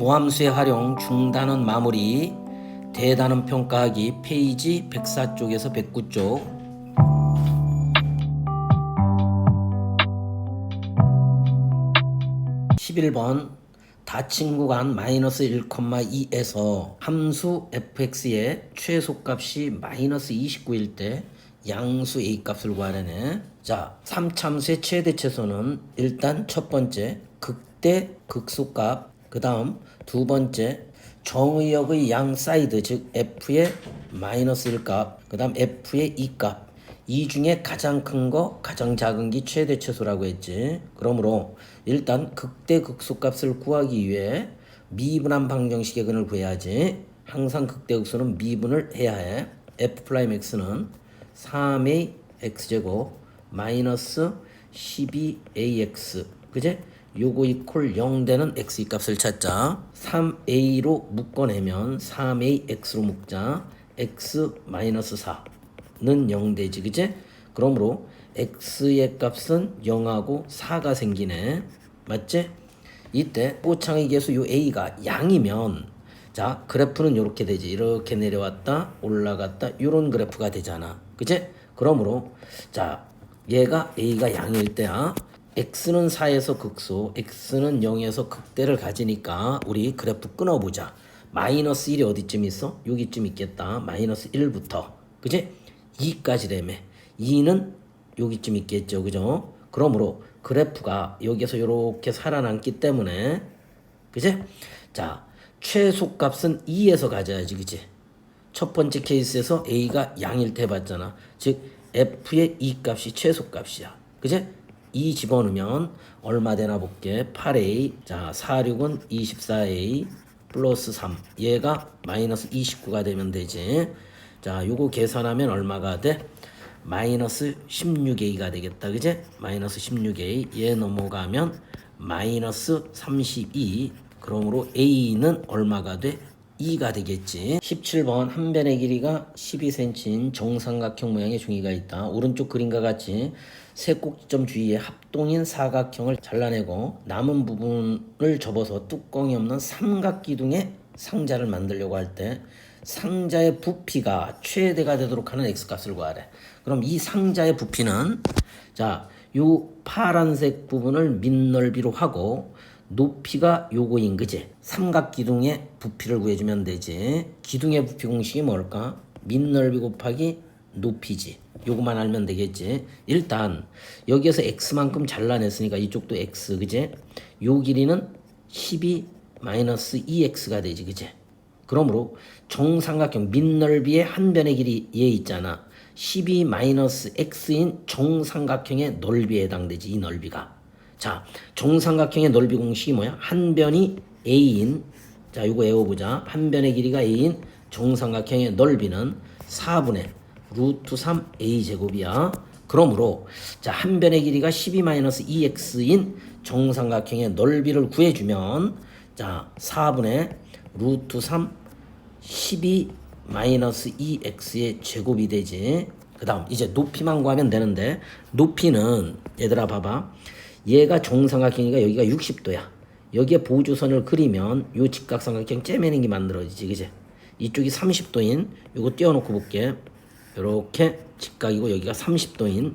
도함수의 활용 중단원 마무리 대단원 평가하기 페이지 104쪽에서 109쪽 11번 닫힌 구간 마이너스 1,2에서 함수 fx의 최소값이 마이너스 29일 때 양수 a 값을 구하려네. 자, 3참수의 최대 최소는 일단 첫 번째 극대 극소값, 그 다음 두 번째 정의역의 양 사이드 즉 f의 마이너스 1값, 그 다음 f의 2값 이 중에 가장 큰 거, 가장 작은 게 최대 최소라고 했지. 그러므로 일단 극대 극소값을 구하기 위해 미분한 방정식의 근을 구해야지. 항상 극대 극소는 미분을 해야 해. f 프라임 x는 3a x제곱 마이너스 12ax 그제? 요거 이퀄 0 되는 x 이 값을 찾자. 3a로 묶어내면 3ax로 묶자. x 마이너스 4. 는 0되지 그제? 그러므로 x의 값은 0하고 4가 생기네 맞지? 이때 뽀창의 계수 요 a가 양이면 자 그래프는 이렇게 되지 이렇게 내려왔다 올라갔다 요런 그래프가 되잖아 그제? 그러므로 자 얘가 a가 양일 때야 x는 4에서 극소 x는 0에서 극대를 가지니까 우리 그래프 끊어보자. 마이너스 1이 어디쯤 있어? 여기쯤 있겠다. 마이너스 1부터. 그지? 2까지 되매 2는 여기쯤 있겠죠. 그죠? 그러므로 그래프가 여기서 이렇게 살아남기 때문에. 그제 자 최소값은 2에서 가져야지. 그지 첫 번째 케이스에서 a가 양일 때 봤잖아. 즉 f의 2 값이 최소값이야. 그제 2 집어넣으면 얼마 되나 볼게 8a 자 4, 6은 24a 플러스 3 얘가 마이너스 29가 되면 되지 자, 요거 계산하면 얼마가 돼? 마이너스 16a가 되겠다. 그제? 마이너스 16a. 얘 넘어가면 마이너스 32. 그러므로 a는 얼마가 돼? 2가 되겠지. 17번 한 변의 길이가 12cm인 정삼각형 모양의 종이가 있다. 오른쪽 그림과 같이 세 꼭지점 주위에 합동인 사각형을 잘라내고 남은 부분을 접어서 뚜껑이 없는 삼각기둥의 상자를 만들려고 할 때 상자의 부피가 최대가 되도록 하는 x값을 구하래. 그럼 이 상자의 부피는 자, 요 파란색 부분을 밑넓이로 하고 높이가 요거인 그지? 삼각 기둥의 부피를 구해주면 되지. 기둥의 부피 공식이 뭘까? 밑넓이 곱하기 높이지. 요거만 알면 되겠지. 일단 여기에서 x만큼 잘라냈으니까 이쪽도 x 그지? 요 길이는 12 마이너스 2x가 되지 그지? 그러므로 정삼각형 밑넓이의 한 변의 길이 얘 있잖아. 12 마이너스 x인 정삼각형의 넓이에 해당되지 이 넓이가. 자, 정삼각형의 넓이 공식이 뭐야? 한 변이 a인 자, 이거 외워보자. 한 변의 길이가 a인 정삼각형의 넓이는 4분의 루트 3 a 제곱이야. 그러므로 자, 한 변의 길이가 12 마이너스 2x인 정삼각형의 넓이를 구해주면 자, 4분의 루트 3 12 마이너스 2x의 제곱이 되지. 그 다음 이제 높이만 구하면 되는데 높이는 얘들아 봐봐. 얘가 정삼각형이가 여기가 60도야. 여기에 보조선을 그리면 요 직각삼각형 째매는 게 만들어지지 그지? 이쪽이 30도인 요거 띄워놓고 볼게. 요렇게 직각이고 여기가 30도인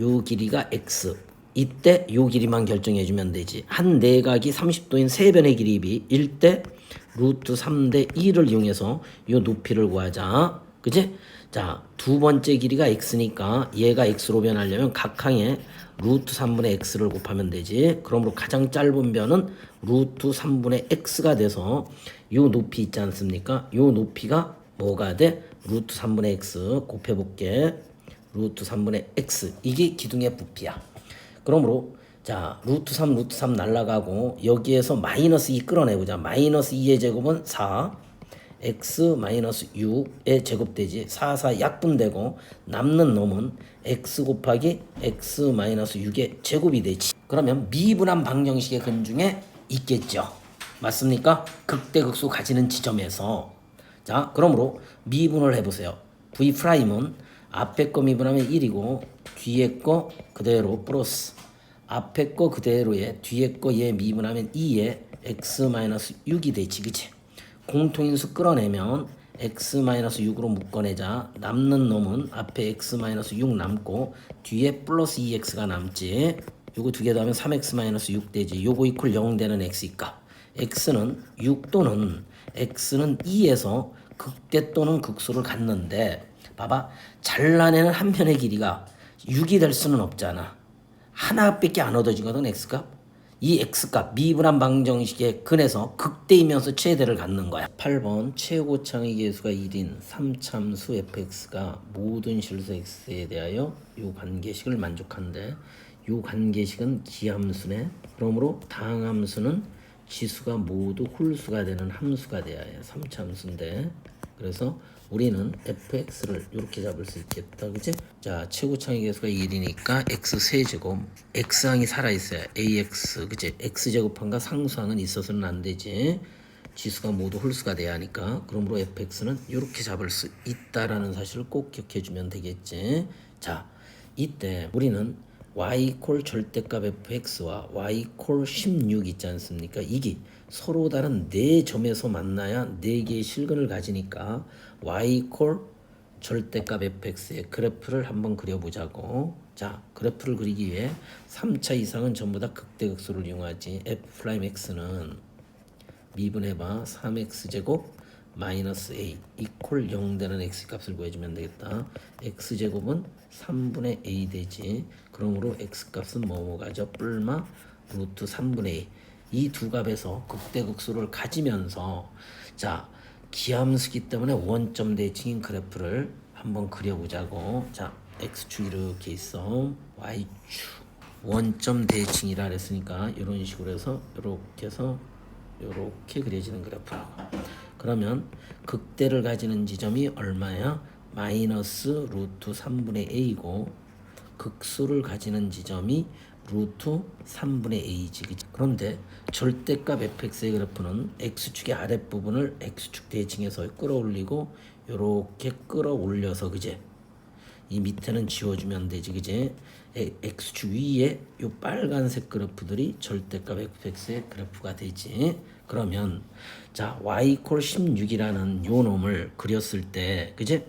요 길이가 x. 이때 요 길이만 결정해주면 되지. 한 내각이 30도인 세 변의 길이 1대 루트 3대 2를 이용해서 이 높이를 구하자. 그지? 자, 두 번째 길이가 x니까 얘가 x로 변하려면 각항에 루트 3분의 x를 곱하면 되지. 그러므로 가장 짧은 변은 루트 3분의 x가 돼서 이 높이 있지 않습니까? 이 높이가 뭐가 돼? 루트 3분의 x 곱해볼게. 루트 3분의 x. 이게 기둥의 부피야. 그러므로 자, 루트 3, 루트 3 날라가고 여기에서 마이너스 2 끌어내보자. 마이너스 2의 제곱은 4. X 마이너스 6의 제곱되지. 4, 4 약분되고 남는 놈은 x 곱하기 x 마이너스 6의 제곱이 되지. 그러면 미분한 방정식의 근 중에 있겠죠. 맞습니까? 극대극소 가지는 지점에서 자, 그러므로 미분을 해보세요. v 프라임은 앞에 거 미분하면 1이고 뒤에 거 그대로 플러스 앞에 거 그대로에 뒤에 거얘 미분하면 2에 x 마이너스 6이 되지 그치 공통인수 끌어내면 x 마이너스 6으로 묶어내자 남는 놈은 앞에 x 마이너스 6 남고 뒤에 플러스 2x가 남지. 요거 두 개 더하면 3x 마이너스 6 되지. 요거 이퀄 0 되는 x니까. x는 6 또는 x는 2에서 극대 또는 극수를 갖는데 봐봐. 잘라내는 한 편의 길이가 6이 될 수는 없잖아. 하나밖에 안 얻어지거든 x값 이 x값 미분한 방정식의 근에서 극대이면서 최대를 갖는 거야. 8번 최고 창의 계수가 1인 3참수 fx가 모든 실수 x에 대하여 이 관계식을 만족한데 이 관계식은 기함수네. 그러므로 다항함수는 지수가 모두 홀수가 되는 함수가 돼야 해 3참수인데 그래서 우리는 fx를 이렇게 잡을 수 있겠다 그치? 자 최고창의 계수가 1이니까 x 세제곱 x항이 살아있어야 ax 그치? x제곱함과 상수항은 있어서는 안 되지 지수가 모두 홀수가 돼야 하니까 그러므로 fx는 이렇게 잡을 수 있다라는 사실을 꼭 기억해 주면 되겠지 자 이때 우리는 y 콜 절대값 fx와 y 콜 16 있지 않습니까? 이게 서로 다른 네 점에서 만나야 네 개의 실근을 가지니까 y 콜 절대값 fx의 그래프를 한번 그려보자고. 자, 그래프를 그리기 위해 3차 이상은 전부 다 극대극소를 이용하지. f 프라임 x는 미분해봐 3x 제곱 마이너스 a 이퀄 0 되는 x 값을 구해주면 되겠다. x 제곱은 3분의 a 되지. 그러므로 x 값은 뭐뭐 가죠? 뿔마 루트 3분의 a. 이 두 값에서 극대극소를 가지면서 자 기함수기 때문에 원점 대칭인 그래프를 한번 그려보자고. 자 x축 이렇게 있어. y축 원점 대칭이라 그랬으니까 이런 식으로 해서 이렇게 해서 이렇게 그려지는 그래프라고. 그러면 극대를 가지는 지점이 얼마야? 마이너스 루트 3분의 a고 극수를 가지는 지점이 루트 3분의 a지. 그치? 그런데 절대값 fx의 그래프는 x축의 아랫부분을 x축 대칭에서 끌어올리고 이렇게 끌어올려서 그제 이 밑에는 지워주면 되지 그제 x축 위에 이 빨간색 그래프들이 절대값 fx의 그래프가 되지 그러면 자 y 콜 16이라는 요 놈을 그렸을 때 그제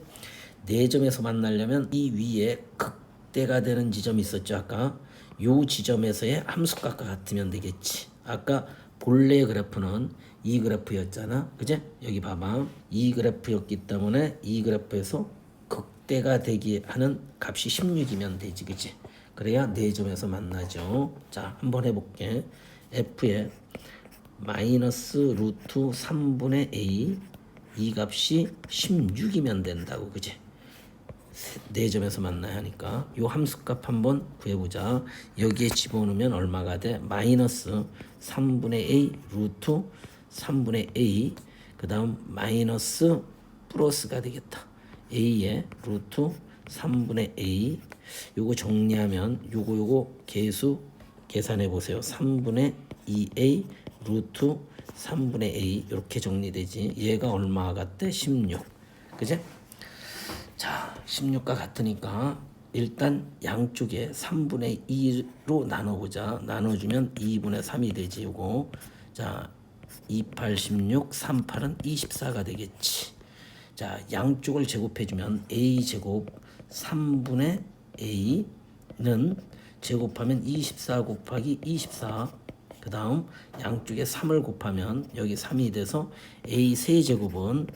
네 점에서 만나려면 이 위에 극 대가 되는 지점이 있었죠. 아까 요 지점에서의 함수값과 같으면 되겠지. 아까 본래 그래프는 이 그래프였잖아. 그제? 여기 봐봐. 이 그래프였기 때문에 이 그래프에서 극대가 되게 하는 값이 16이면 되지. 그치 그래야 네 점에서 만나죠. 자 한번 해볼게. F의 마이너스 루트 3분의 a 이 값이 16이면 된다고. 그지 네 점에서 만나야 하니까 요 함수값 한번 구해보자. 여기에 집어넣으면 얼마가 돼? 마이너스 3분의 a 루트 3분의 a. 그 다음 마이너스 플러스가 되겠다. A의 루트 3분의 a. 요거 정리하면 요거 요거 계수 계산해 보세요. 3분의 2a 루트 3분의 a. 이렇게 정리되지. 얘가 얼마 같대 16 그제 자 16과 같으니까 일단 양쪽에 3분의 2로 나눠보자. 나눠주면 2분의 3이 되지 요거. 자 28, 16, 38은 24가 되겠지. 자 양쪽을 제곱해주면 a 제곱 3분의 a는 제곱하면 24 곱하기 24 그 다음 양쪽에 3을 곱하면 여기 3이 돼서 a 세제곱은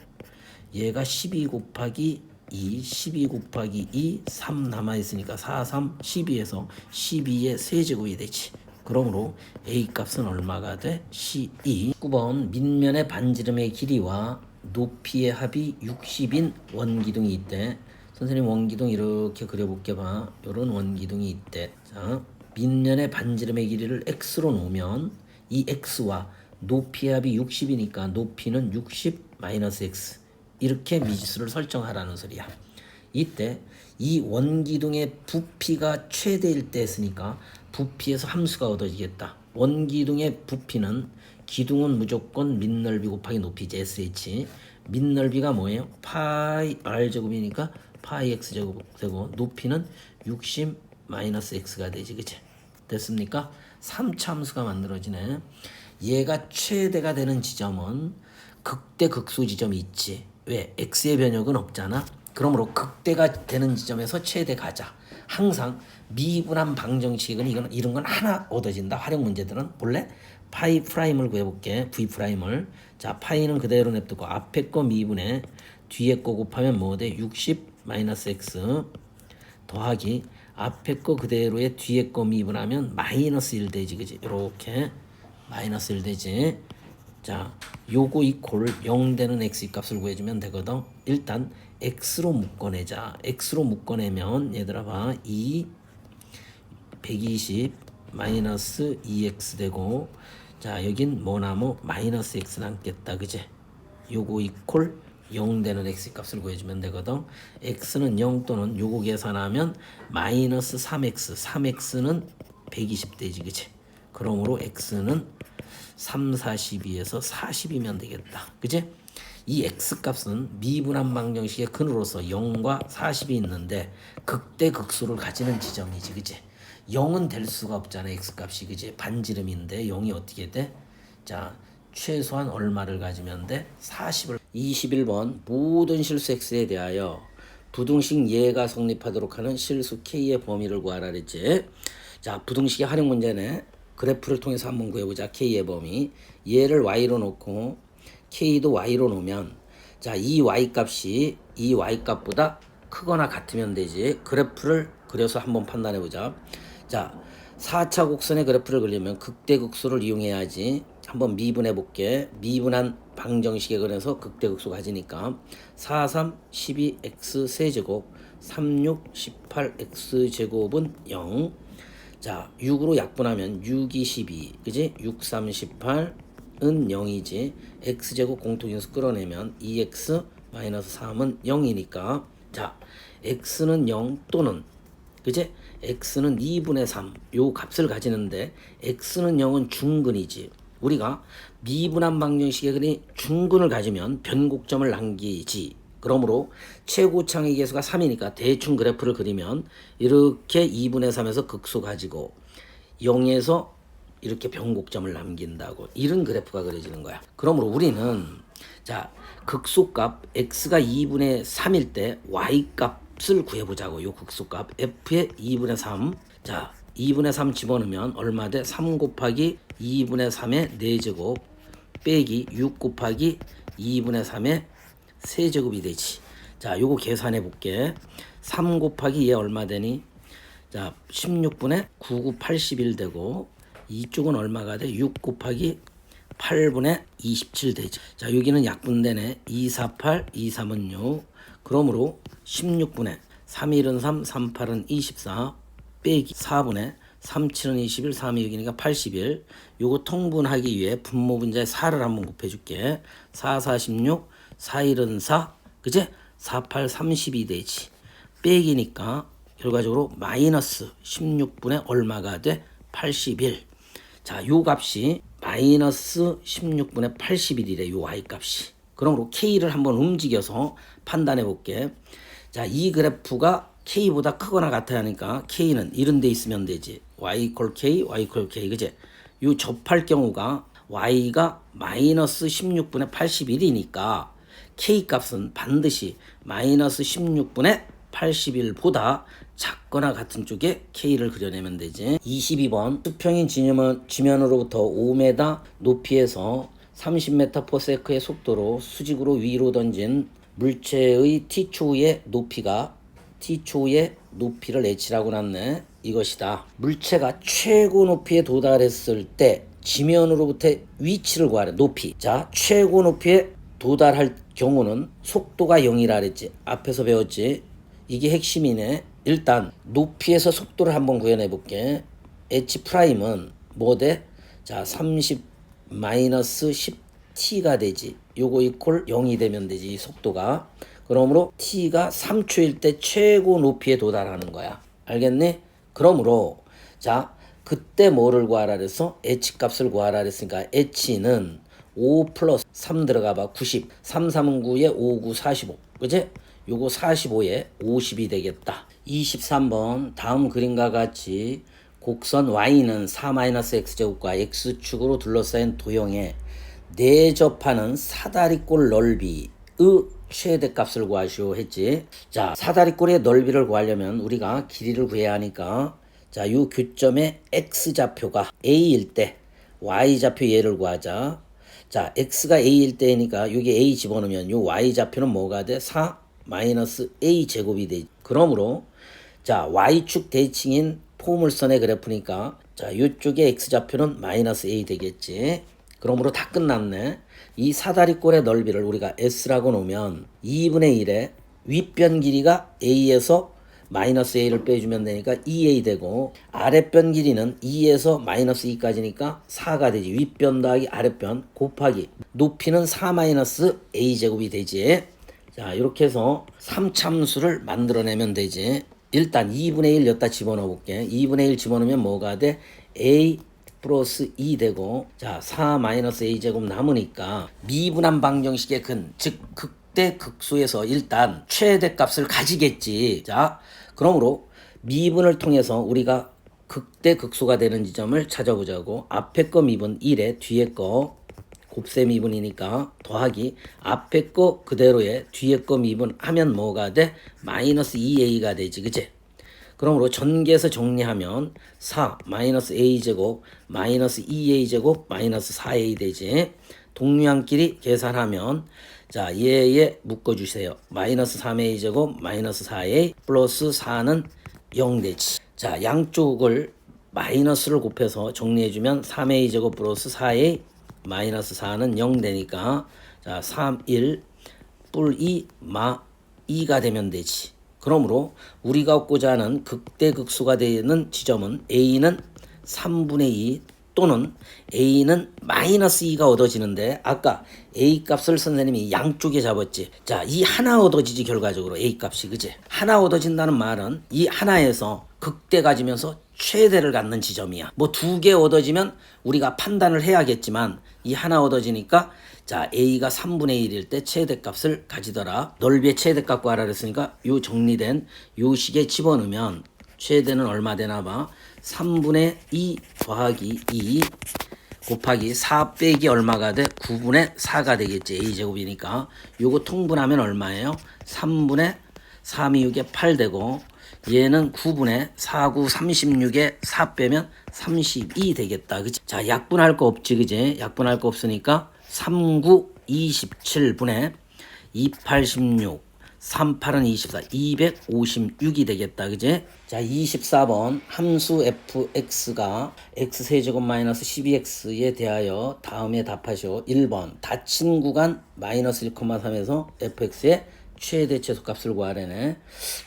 얘가 12 곱하기 2, 12 곱하기 2, 3 남아있으니까 4, 3, 12에서 12의 세제곱이 되지. 그러므로 a 값은 얼마가 돼? 12. 9번 밑면의 반지름의 길이와 높이의 합이 60인 원기둥이 있대. 선생님 원기둥 이렇게 그려볼게 봐. 요런 원기둥이 있대. 자, 밑면의 반지름의 길이를 x로 놓으면 이 x와 높이의 합이 60이니까 높이는 60 마이너스 x 이렇게 미지수를 설정하라는 소리야. 이때 이 원기둥의 부피가 최대일 때 했으니까 부피에서 함수가 얻어지겠다. 원기둥의 부피는 기둥은 무조건 밑넓이 곱하기 높이지 sh 밑넓이가 뭐예요? 파이 r 제곱이니까 파이 x 제곱 되고 높이는 60 마이너스 x가 되지 그치? 됐습니까? 3차 함수가 만들어지네. 얘가 최대가 되는 지점은 극대 극소 지점이 있지. 왜? x의 변역은 없잖아. 그러므로 극대가 되는 지점에서 최대 가자. 항상 미분한 방정식은 이건 이런 건 하나 얻어진다. 활용 문제들은 본래 파이 프라임을 구해볼게. v 프라임을 자 파이는 그대로 냅두고 앞에 거 미분에 뒤에 거 곱하면 뭐 돼? 60 마이너스 x 더하기 앞에 거 그대로에 뒤에 거 미분하면 마이너스 1 되지 그지? 이렇게 마이너스 1 되지. 자, 요거 이콜 0 되는 x 값을 구해주면 되거든. 일단 x로 묶어내자. x로 묶어내면 얘들아 봐. 2 120 마이너스 2x 되고 자 여긴 뭐나무? 마이너스 x 남겠다. 그제? 요거 이콜 0 되는 x 값을 구해주면 되거든. X는 0 또는 요거 계산하면 마이너스 3x 3x는 120 되지. 그치 그러므로 x는 3, 42에서 40이면 되겠다. 그치? 이 x 값은 미분한 방정식의 근으로서 0과 40이 있는데 극대 극소를 가지는 지점이지 그치? 0은 될 수가 없잖아 x 값이 그지 반지름인데 0이 어떻게 돼? 자 최소한 얼마를 가지면 돼? 40을. 21번 모든 실수 x에 대하여 부등식 예가 성립하도록 하는 실수 k의 범위를 구하라 그랬지. 자 부등식의 활용 문제네 그래프를 통해서 한번 구해보자. K의 범위. 얘를 y로 놓고 k도 y로 놓으면 자 이 y 값이 이 y 값보다 크거나 같으면 되지. 그래프를 그려서 한번 판단해 보자. 자 4차 곡선의 그래프를 그리려면 극대극소를 이용해야지. 한번 미분해 볼게. 미분한 방정식에 그려서 극대극소 가지니까 4, 3, 12, x 세제곱 36, 18, x 제곱은 0 자, 6으로 약분하면 6, 2, 12, 그지? 6, 3, 18은 0이지. x제곱 공통인수 끌어내면 2x 마이너스 3은 0이니까 자, x는 0 또는 그지? x는 2분의 3. 요 값을 가지는데 x는 0은 중근이지. 우리가 미분한 방정식의 근이 중근을 가지면 변곡점을 남기지. 그러므로 최고 창의 계수가 3이니까 대충 그래프를 그리면 이렇게 2분의 3에서 극소 가지고 0에서 이렇게 변곡점을 남긴다고 이런 그래프가 그려지는 거야. 그러므로 우리는 자 극소값 x가 2분의 3일 때 y 값을 구해보자고 요 극소값 f의 2분의 3. 자 2분의 3 집어넣으면 얼마 돼? 3 곱하기 2분의 3의 4제곱 빼기 6 곱하기 2분의 3의 세제곱이 되지. 자, 요거 계산해 볼게. 3 곱하기 얘 얼마 되니? 자, 16분의 99, 81 되고 이쪽은 얼마가 돼? 6 곱하기 8분의 27 되지. 자, 여기는 약분되네. 2, 4, 8, 2, 3은 6. 그러므로 16분의 3, 1은 3, 3, 8은 24 빼기 4분의 3, 7은 21, 3이 여기니까 81. 요거 통분하기 위해 분모 분자에 4를 한번 곱해줄게. 4, 46, 4, 1은 4, 그제? 4, 8, 32 되지. 빼기니까 결과적으로 마이너스 16분의 얼마가 돼? 81. 자, 요 값이 마이너스 16분의 81이래, 요 y 값이. 그러므로 k를 한번 움직여서 판단해 볼게. 자, 이 그래프가 k보다 크거나 같아야 하니까 k는 이런 데 있으면 되지. y 이퀄 k, y 이퀄 k, 그제? 요 접할 경우가 y가 마이너스 16분의 81이니까 k 값은 반드시 마이너스 16분의 81보다 작거나 같은 쪽에 k를 그려내면 되지. 22번 수평인 지면, 지면으로부터 5m 높이에서 30m per sec의 속도로 수직으로 위로 던진 물체의 t초의 높이가 t초의 높이를 h라고 놨네. 이것이다. 물체가 최고 높이에 도달했을 때 지면으로부터 위치를 구하래. 높이. 자, 최고 높이에 도달할 경우는 속도가 0이라 그랬지. 앞에서 배웠지. 이게 핵심이네. 일단 높이에서 속도를 한번 구현해 볼게. h 프라임은 뭐 돼? 자, 30 마이너스 10t가 되지. 요거 이퀄 0이 되면 되지. 이 속도가. 그러므로 t가 3초일 때 최고 높이에 도달하는 거야. 알겠니? 그러므로 자, 그때 뭐를 구하라 그랬어? h 값을 구하라 그랬으니까 h는 5 플러스 3 들어가 봐. 90. 3, 3은 9에 5, 9, 45. 그지? 요거 45에 50이 되겠다. 23번 다음 그림과 같이 곡선 y는 4-x제곱과 x축으로 둘러싸인 도형에 내접하는 사다리꼴 넓이의 최대값을 구하시오 했지. 자, 사다리꼴의 넓이를 구하려면 우리가 길이를 구해야 하니까 자, 요 교점의 x좌표가 a일 때 y좌표 얘를 구하자. 자, x가 a일 때니까 여기 a 집어넣으면 요 y좌표는 뭐가 돼? 4 마이너스 a 제곱이 돼. 그러므로 자, y축 대칭인 포물선의 그래프니까 자, 이쪽에 x좌표는 마이너스 a 되겠지. 그러므로 다 끝났네. 이 사다리꼴의 넓이를 우리가 s라고 놓으면 2분의 1의 윗변 길이가 a에서 마이너스 a를 빼주면 되니까 2a 되고 아랫변 길이는 2에서 마이너스 2까지니까 4가 되지. 윗변 더하기 아랫변 곱하기 높이는 4 마이너스 a 제곱이 되지. 자, 이렇게 해서 3참수를 만들어내면 되지. 일단 2분의 1 여기다 집어넣어 볼게. 2분의 1 집어넣으면 뭐가 돼? a 플러스 2 되고 자, 4 마이너스 a 제곱 남으니까 미분한 방정식의 근, 즉 극 대 극소에서 일단 최대 값을 가지겠지. 자, 그러므로 미분을 통해서 우리가 극대 극소가 되는 지점을 찾아보자고 앞에 거 미분 1에 뒤에 거 곱셈 미분이니까 더하기 앞에 거 그대로에 뒤에 거 미분 하면 뭐가 돼? 마이너스 2a가 되지 그치? 그러므로 전개해서 정리하면 4 마이너스 a 제곱 마이너스 2a 제곱 마이너스 4a 되지 동류항끼리 계산하면 자 얘에 묶어주세요. 마이너스 3a 제곱 마이너스 4a 플러스 4는 0 되지 자 양쪽을 마이너스를 곱해서 정리해주면 3a 제곱 플러스 4a 마이너스 4는 0 되니까. 자 3, 1 뿔 2, 마 2가 되면 되지. 그러므로 우리가 얻고자 하는 극대극소가 되는 지점은 A는 3분의 2 또는 A는 마이너스 2가 얻어지는데 아까 A 값을 선생님이 양쪽에 잡았지. 자, 이 하나 얻어지지 결과적으로 A 값이 그지? 하나 얻어진다는 말은 이 하나에서 극대 가지면서 최대를 갖는 지점이야. 뭐 두 개 얻어지면 우리가 판단을 해야겠지만 이 하나 얻어지니까 자 A가 3분의 1일 때 최대값을 가지더라. 넓이의 최대값 구하라 그랬으니까 요 정리된 요 식에 집어넣으면 최대는 얼마 되나 봐. 3분의 2 더하기 2 곱하기 4 빼기 얼마가 돼? 9분의 4가 되겠지. A제곱이니까. 요거 통분하면 얼마예요? 3분의 3이 6에 8 되고 얘는 9분의 4, 9, 36에 4 빼면 32 되겠다. 그치? 자, 약분할 거 없지, 그지? 약분할 거 없으니까 3, 9, 27분의 2, 86, 3, 8은 24, 256이 되겠다. 그지? 자, 24번 함수 fx가 x세제곱 마이너스 12x에 대하여 다음에 답하시오. 1번 닫힌 구간 마이너스 1,3에서 fx의 최대 최소값을 구하래네.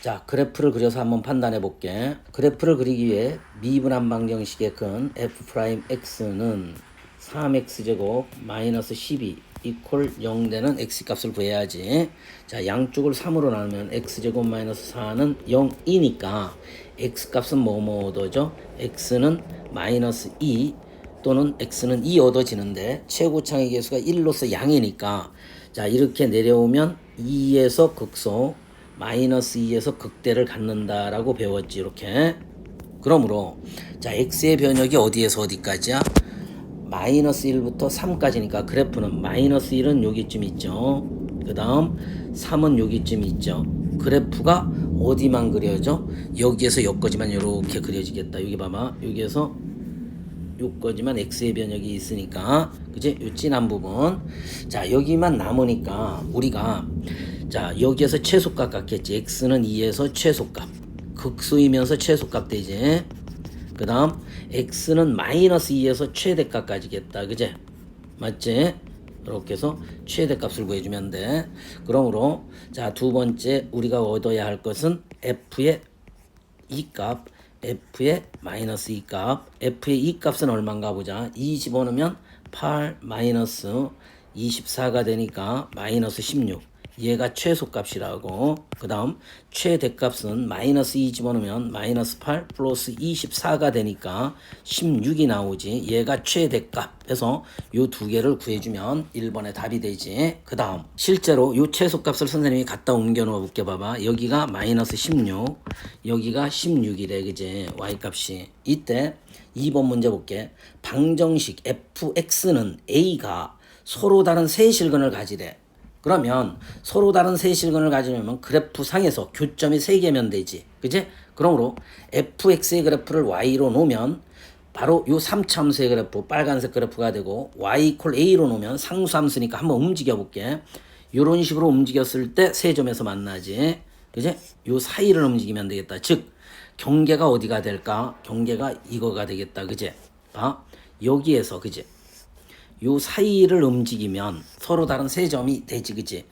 자, 그래프를 그려서 한번 판단해 볼게. 그래프를 그리기 위해 미분한 방정식의 근 f 프라임 x는 3x 제곱 마이너스 12 이퀄 0 되는 x 값을 구해야지. 자, 양쪽을 3으로 나누면 x 제곱 마이너스 4는 0이니까 x 값은 뭐뭐 얻어져? x는 마이너스 2 또는 x는 2 얻어지는데 최고창의 개수가 1로서 양이니까 자 이렇게 내려오면 2에서 극소 마이너스 2에서 극대를 갖는다라고 배웠지 이렇게 그러므로 자 x의 변역이 어디에서 어디까지야? 마이너스 1부터 3까지니까 그래프는 마이너스 1은 여기쯤 있죠. 그 다음 3은 여기쯤 있죠. 그래프가 어디만 그려져? 여기에서 여기까지만 이렇게 그려지겠다. 여기 봐봐. 여기에서 요거지만 x의 변역이 있으니까. 그지? 요 진한 부분. 자 여기만 남으니까 우리가 자 여기에서 최소값 갖겠지. x는 2에서 최소값. 극소이면서 최소값 되지 그 다음 x는 마이너스 2에서 최대값 가지겠다. 그제? 맞지? 이렇게 해서 최대값을 구해주면 돼. 그러므로 자 두 번째 우리가 얻어야 할 것은 f의 이값 f의 마이너스 2값. f의 이 값은 얼마인가 보자. 2 집어넣으면 8 마이너스 24가 되니까 마이너스 16 얘가 최소값이라고. 그 다음 최대값은 마이너스 2 집어넣으면 마이너스 8 플러스 24가 되니까 16이 나오지. 얘가 최대값. 해서 요 두 개를 구해주면 1번의 답이 되지. 그 다음 실제로 요 최소값을 선생님이 갖다 옮겨 놓아 볼게 봐봐. 여기가 마이너스 16 여기가 16이래 그지? y값이. 이때 2번 문제 볼게. 방정식 fx는 a가 서로 다른 세 실근을 가지래 그러면 서로 다른 세 실근을 가지려면 그래프 상에서 교점이 세 개면 되지. 그지? 그러므로 fx의 그래프를 y로 놓으면 바로 요 3차함수의 그래프 빨간색 그래프가 되고 y 이퀄 a로 놓으면 상수함수니까 한번 움직여 볼게. 요런 식으로 움직였을 때 세 점에서 만나지. 그지? 요 사이를 움직이면 되겠다. 즉 경계가 어디가 될까? 경계가 이거가 되겠다. 그지? 봐. 여기에서 그지? 요 사이를 움직이면 서로 다른 세 점이 되지 그지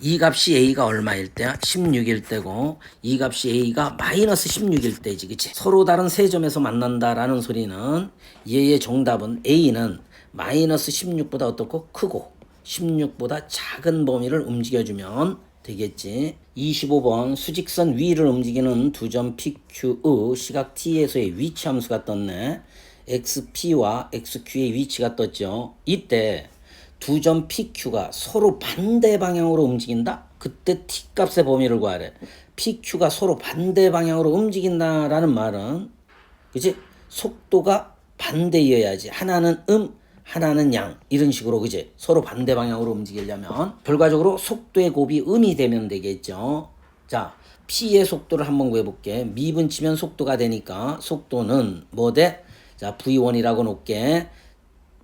이 값이 a가 얼마일 때야 16일 때고 이 값이 a가 마이너스 16일 때지 그지 서로 다른 세 점에서 만난다라는 소리는 얘의 정답은 a는 마이너스 16보다 어떻고 크고 16보다 작은 범위를 움직여주면 되겠지. 25번 수직선 위를 움직이는 두 점 PQ의 시각 T에서의 위치 함수가 떴네. XP와 XQ의 위치가 떴죠. 이때 두 점 PQ가 서로 반대 방향으로 움직인다? 그때 T 값의 범위를 구하래. PQ가 서로 반대 방향으로 움직인다라는 말은 그지? 속도가 반대이어야지. 하나는 음, 하나는 양. 이런 식으로 그지? 서로 반대 방향으로 움직이려면 결과적으로 속도의 곱이 음이 되면 되겠죠. 자, P의 속도를 한번 구해볼게. 미분 치면 속도가 되니까 속도는 뭐 돼? 자, V1이라고 놓을게.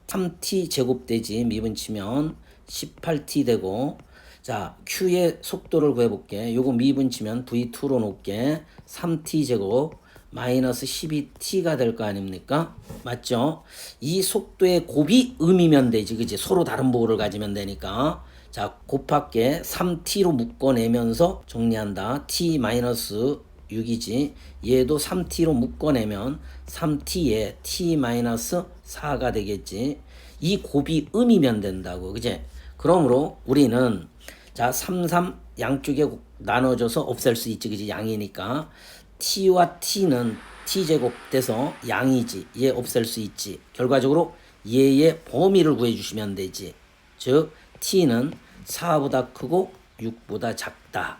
3t 제곱되지 미분 치면 18t 되고 자 q의 속도를 구해 볼게. 요거 미분 치면 v2로 놓을게 3t 제곱 마이너스 12t가 될 거 아닙니까? 맞죠? 이 속도의 곱이 음이면 되지 그지? 서로 다른 보호를 가지면 되니까. 자 곱할게 3t로 묶어내면서 정리한다. T 마이너스 6이지. 얘도 3t로 묶어내면 3t에 t-4가 되겠지. 이 곱이 음이면 된다고. 그제 그러므로 우리는 자 3, 3 양쪽에 나눠줘서 없앨 수 있지. 그지? 양이니까. t와 t는 t제곱 돼서 양이지. 얘 없앨 수 있지. 결과적으로 얘의 범위를 구해주시면 되지. 즉 t는 4보다 크고 6보다 작다